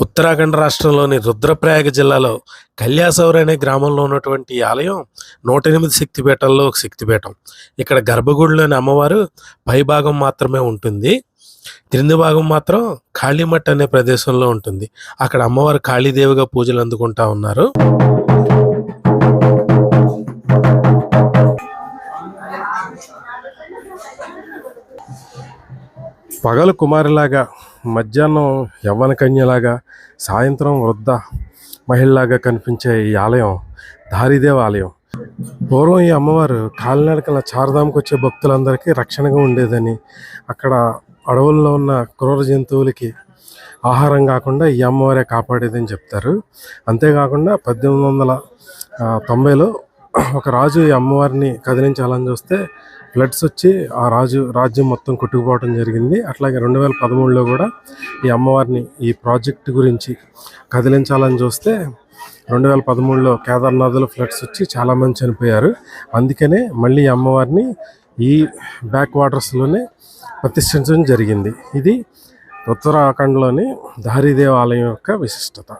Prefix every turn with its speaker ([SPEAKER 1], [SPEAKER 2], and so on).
[SPEAKER 1] ఉత్తరాఖండ్ రాష్ట్రంలోని రుద్రప్రయాగ జిల్లాలో కళ్యాసౌర్ అనే గ్రామంలో ఉన్నటువంటి ఆలయం నూట ఎనిమిది శక్తిపీఠాల్లో ఒక శక్తిపీఠం. ఇక్కడ గర్భగుడిలోని అమ్మవారు పై భాగం మాత్రమే ఉంటుంది. క్రింది భాగం మాత్రం కాళీమఠ్ అనే ప్రదేశంలో ఉంటుంది. అక్కడ అమ్మవారు కాళీదేవిగా పూజలు అందుకుంటా ఉన్నారు. పగలు కుమారిలాగా మధ్యాహ్నం యవ్వన కన్యలాగా సాయంత్రం వృద్ధ మహిళలాగా కనిపించే ఈ ఆలయం దారిదేవ ఆలయం. పూర్వం ఈ అమ్మవారు కాలినడకల చారధామకు వచ్చే భక్తులందరికీ రక్షణగా ఉండేదని అక్కడ అడవుల్లో ఉన్న క్రూర జంతువులకి ఆహారం కాకుండా ఈ అమ్మవారే కాపాడేదని చెప్తారు. అంతేకాకుండా పద్దెనిమిది వందల తొంభైలో ఒక రాజు ఈ అమ్మవారిని కదిలించాలని చూస్తే ఫ్లడ్స్ వచ్చి ఆ రాజు రాజ్యం మొత్తం కొట్టుకుపోవడం జరిగింది. అట్లాగే రెండు వేల పదమూడులో కూడా ఈ అమ్మవారిని ఈ ప్రాజెక్ట్ గురించి కదిలించాలని చూస్తే రెండు వేల పదమూడులో కేదార్నాథ్లో ఫ్లడ్స్ వచ్చి చాలామంది చనిపోయారు. అందుకనే మళ్ళీ ఈ అమ్మవారిని ఈ బ్యాక్ వాటర్స్లోనే ప్రతిష్ఠించడం జరిగింది. ఇది ఉత్తరాఖండ్లోని దారిదేవ ఆలయం యొక్క విశిష్టత.